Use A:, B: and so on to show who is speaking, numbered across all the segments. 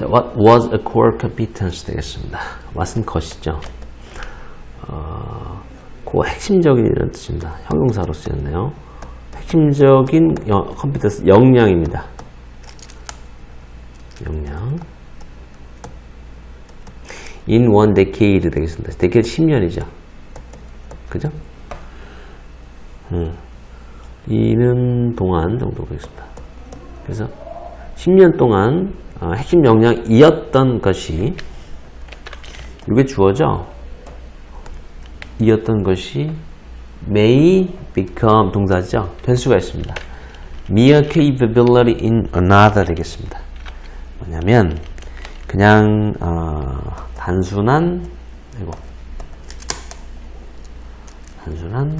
A: 자, what was a core competence 되겠습니다. what은 것이죠. 어, 그 핵심적인 이런 뜻입니다. 형용사로 쓰였네요. 핵심적인 여, 컴퓨터스 역량입니다. 역량. in one decade 되겠습니다. decade 10년이죠. 그죠? 음. 이는 동안 정도 되겠습니다. 그래서 10년 동안 어, 핵심 역량이었던 것이 이게 주어져 이었던 것이 may become 동사죠. 될 수가 있습니다. mere capability in another 되겠습니다. 뭐냐면 그냥 어, 단순한 이거 단순한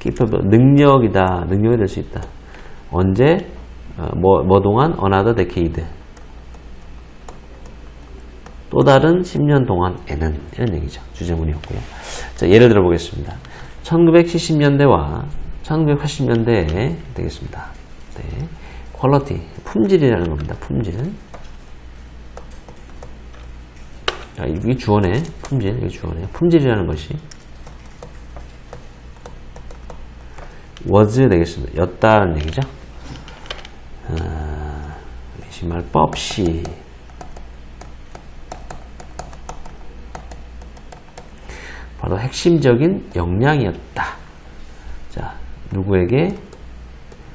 A: capable 능력이다. 능력이 될 수 있다. 언제 어, 뭐, 뭐 동안 another decade 또 다른 10년 동안에는 이런 얘기죠. 주제문이었고요. 자, 예를 들어 보겠습니다. 1970년대와 1980년대에 되겠습니다. 네. 퀄러티, 품질이라는 겁니다. 품질. 자, 이게 주어네. 품질, 이게 주어네. 품질이라는 것이 was 되겠습니다. 였다는 얘기죠. 아, 정말 법시 바로 핵심적인 역량이었다. 자, 누구에게?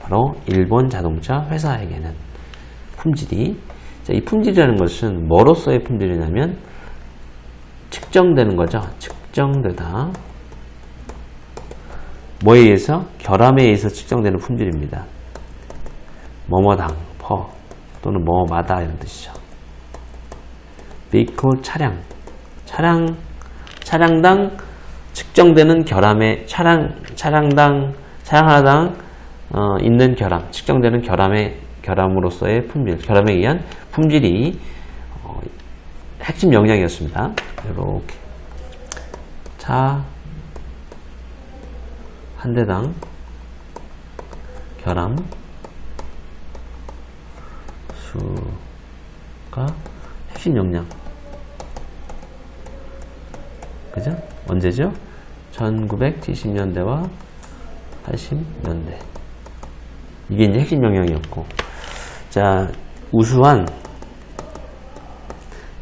A: 바로 일본 자동차 회사에게는 품질이 자, 이 품질이라는 것은 뭐로서의 품질이냐면 측정되는 거죠. 측정되다. 뭐에 의해서? 결함에 의해서 측정되는 품질입니다. 뭐뭐당, 퍼 또는 뭐뭐마다 이런 뜻이죠. vehicle 차량, 차량 차량당 측정되는 결함의 차량 차량당 차량 하나당 어, 있는 결함 측정되는 결함의 결함으로서의 품질 결함에 의한 품질이 어, 핵심 역량이었습니다. 이렇게 차 한 대당 결함 수가 핵심 역량 그죠? 언제죠? 1970년대와 80년대. 이게 이제 핵심 영역이었고. 자, 우수한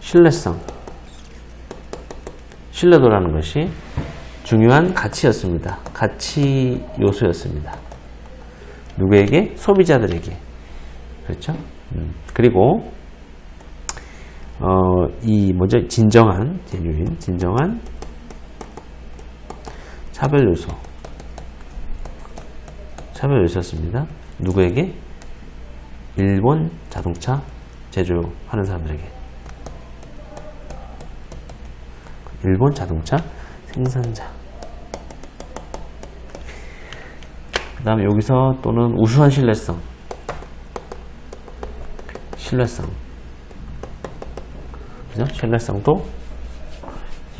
A: 신뢰성. 신뢰도라는 것이 중요한 가치였습니다. 가치 요소였습니다. 누구에게? 소비자들에게. 그렇죠? 음, 그리고, 어, 이 뭐죠? 진정한, 제뉴인, 진정한 차별 요소. 차별 요소였습니다. 누구에게? 일본 자동차 제조하는 사람들에게. 일본 자동차 생산자. 그 다음에 여기서 또는 우수한 신뢰성. 신뢰성. 그죠? 신뢰성도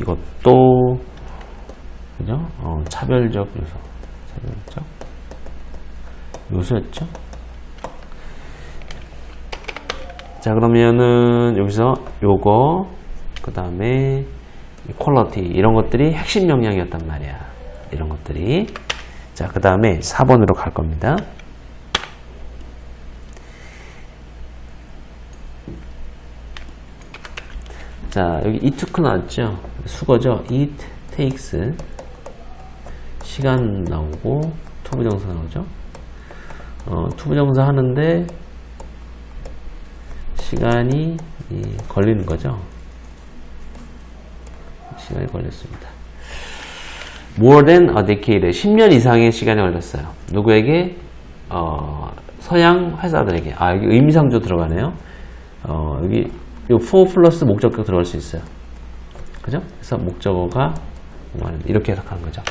A: 이것도 그죠? 어, 차별적 요소. 차별적 요소였죠? 자, 그러면은 여기서 요거, 그 다음에 퀄러티, 이런 것들이 핵심 역량이었단 말이야. 이런 것들이. 자, 그 다음에 4번으로 갈 겁니다. 자, 여기 it took 나왔죠? 수거죠? it takes. 시간 나오고, 투부정사 나오죠? 어, 투부정사 하는데, 시간이 이, 걸리는 거죠? 시간이 걸렸습니다. More than a decade. 10년 이상의 시간이 걸렸어요. 누구에게? 어, 서양 회사들에게. 아, 여기 의미상조 들어가네요. 어, 여기 요 for 플러스 목적격 들어갈 수 있어요. 그죠? 그래서 목적어가 이렇게 해석하는 거죠.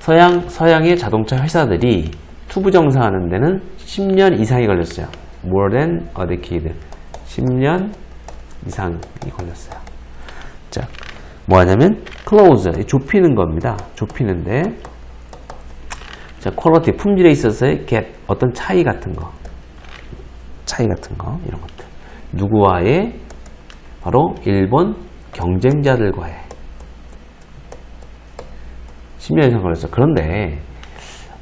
A: 서양, 서양의 자동차 회사들이 투부 정사 하는 데는 10년 이상이 걸렸어요. More than a decade. 10년 이상이 걸렸어요. 자, 뭐 하냐면 close, 좁히는 겁니다. 좁히는데 자, 퀄러티, 품질에 있어서의 갭, 어떤 차이 같은 거. 차이 같은 거 이런 것들 누구와의 바로 일본 경쟁자들과의 10년 이상 걸렸어. 그런데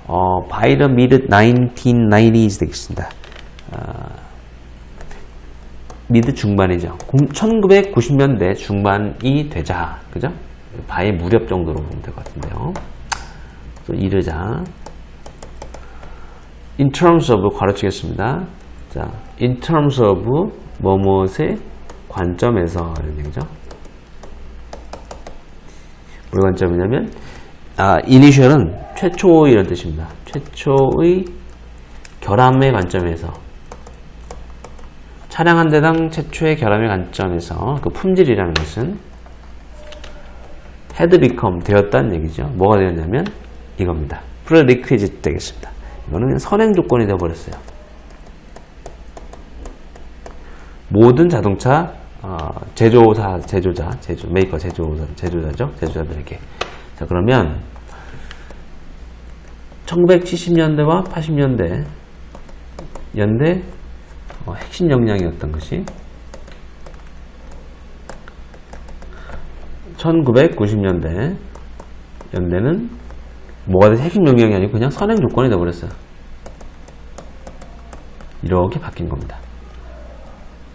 A: 어, by the mid 1990s 되겠습니다. 어, 미드 중반이죠. 1990년대 중반이 되자, 그죠? 바의 무렵 정도로 보면 될 것 같은데요. 또 이르자. In terms of 가르치겠습니다. 자, in terms of 뭐뭇의 관점에서 이런 얘기죠. 뭘 관점이냐면 아, 이니셜은 최초 이런 뜻입니다. 최초의 결함의 관점에서 차량 한 대당 최초의 결함의 관점에서 그 품질이라는 것은 had become 되었다는 얘기죠. 뭐가 되었냐면 이겁니다. prerequisite 되겠습니다. 이거는 선행 조건이 되어버렸어요. 모든 자동차 어, 제조사, 제조자, 제조, 메이커 제조사, 제조자죠. 제조자들에게. 자, 그러면 1970년대와 80년대 연대 어, 핵심 역량이었던 것이 1990년대 연대는 뭐가 돼서 핵심 역량이 아니고 그냥 선행 조건이 되어버렸어요. 이렇게 바뀐 겁니다.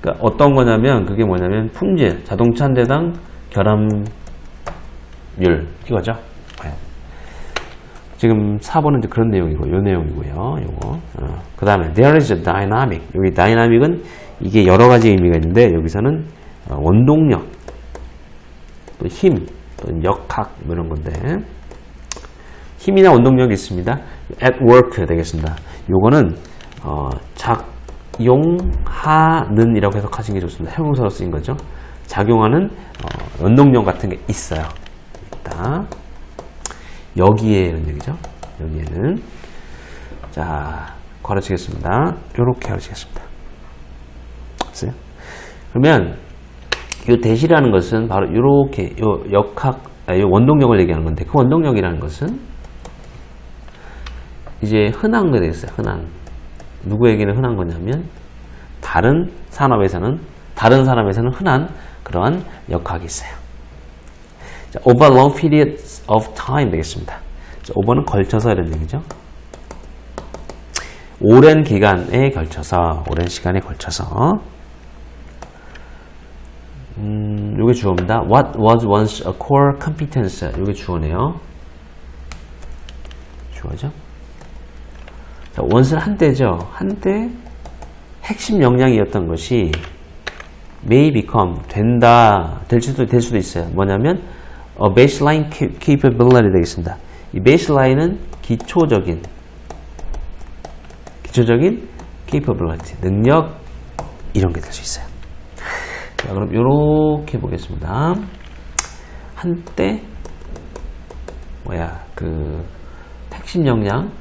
A: 그러니까 어떤 거냐면 그게 뭐냐면 품질, 자동차 한 대당 결함률 이거죠. 네. 지금 4번은 이제 그런 내용이고 요 내용이고요. 요거. 어. 그 다음에 there is a dynamic. 여기 dynamic은 이게 여러 가지 의미가 있는데 여기서는 어, 원동력, 또 힘, 또 역학 뭐 이런 건데 힘이나 원동력이 있습니다. at work 되겠습니다. 요거는 어, 작 용하는 이라고 해석하시는 게 좋습니다. 형용사로 쓰인 거죠. 작용하는 어, 원동력 같은 게 있어요. 있다. 여기에 이런 얘기죠. 여기에는 자 가르치겠습니다. 이렇게 가르치겠습니다. 됐어요? 그러면 이 대시라는 것은 바로 이렇게 요 역학 아, 요 원동력을 얘기하는 건데 그 원동력이라는 것은 이제 흔한 거 되겠어요. 흔한 누구에게는 흔한 거냐면 다른 산업에서는 다른 산업에서는 흔한 그러한 역학이 있어요. 자, over long periods of time 되겠습니다. 자, over는 걸쳐서 이런 얘기죠. 오랜 기간에 걸쳐서, 오랜 시간에 걸쳐서. 음, 요게 주어입니다. What was once a core competence? 요게 주어네요. 주어죠. 자, once는 한때죠. 한때 핵심 역량이었던 것이 may become 된다 될 수도 될 수도 있어요. 뭐냐면 어, baseline capability 되겠습니다. 이 baseline은 기초적인 기초적인 capability 능력 이런 게 될 수 있어요. 자, 그럼 이렇게 보겠습니다. 한때 뭐야 그 핵심 역량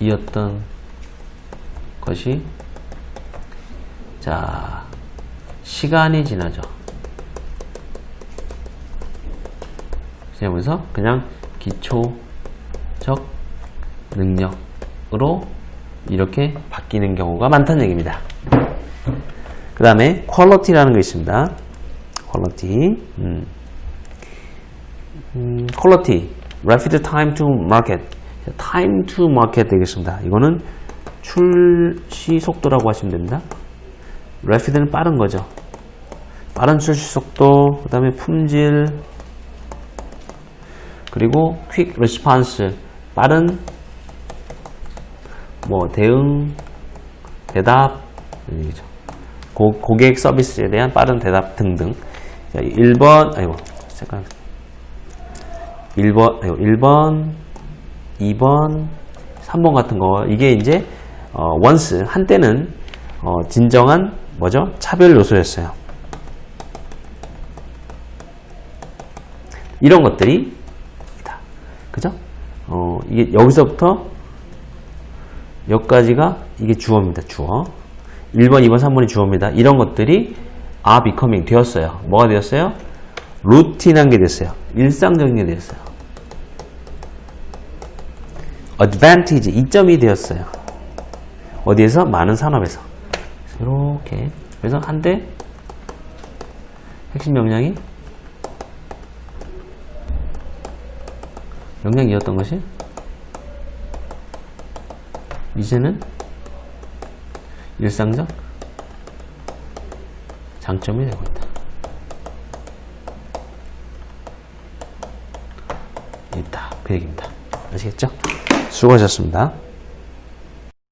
A: 이었던 것이 자 시간이 지나죠. 그러면서 그냥 기초적 능력으로 이렇게 바뀌는 경우가 많다는 얘기입니다. 그 다음에 quality라는 거 있습니다. quality, 음. 음, quality, rapid time to market, time to market 되겠습니다. 이거는 출시 속도라고 하시면 됩니다. rapid는 빠른 거죠. 빠른 출시 속도, 그 다음에 품질, 그리고 quick response, 빠른 뭐 대응, 대답. 고, 고객 서비스에 대한 빠른 대답 등등. 자, 1번, 아이고, 잠깐. 1번, 아이고, 1번, 2번, 3번 같은 거. 이게 이제, 어, 원스, 한때는, 어, 진정한, 뭐죠? 차별 요소였어요. 이런 것들이, 있다. 그죠? 어, 이게 여기서부터 여기까지가 이게 주어입니다. 주어. 1번, 2번, 3번이 주어입니다. 이런 것들이 are becoming 되었어요. 뭐가 되었어요? 루틴한 게 됐어요. 일상적인 게 됐어요. Advantage 이점이 되었어요. 어디에서? 많은 산업에서. 이렇게. 그래서 한때 핵심 역량이 역량이었던 것이 이제는 일상적 장점이 되고 있다. 있다. 그 얘기입니다. 아시겠죠? 수고하셨습니다.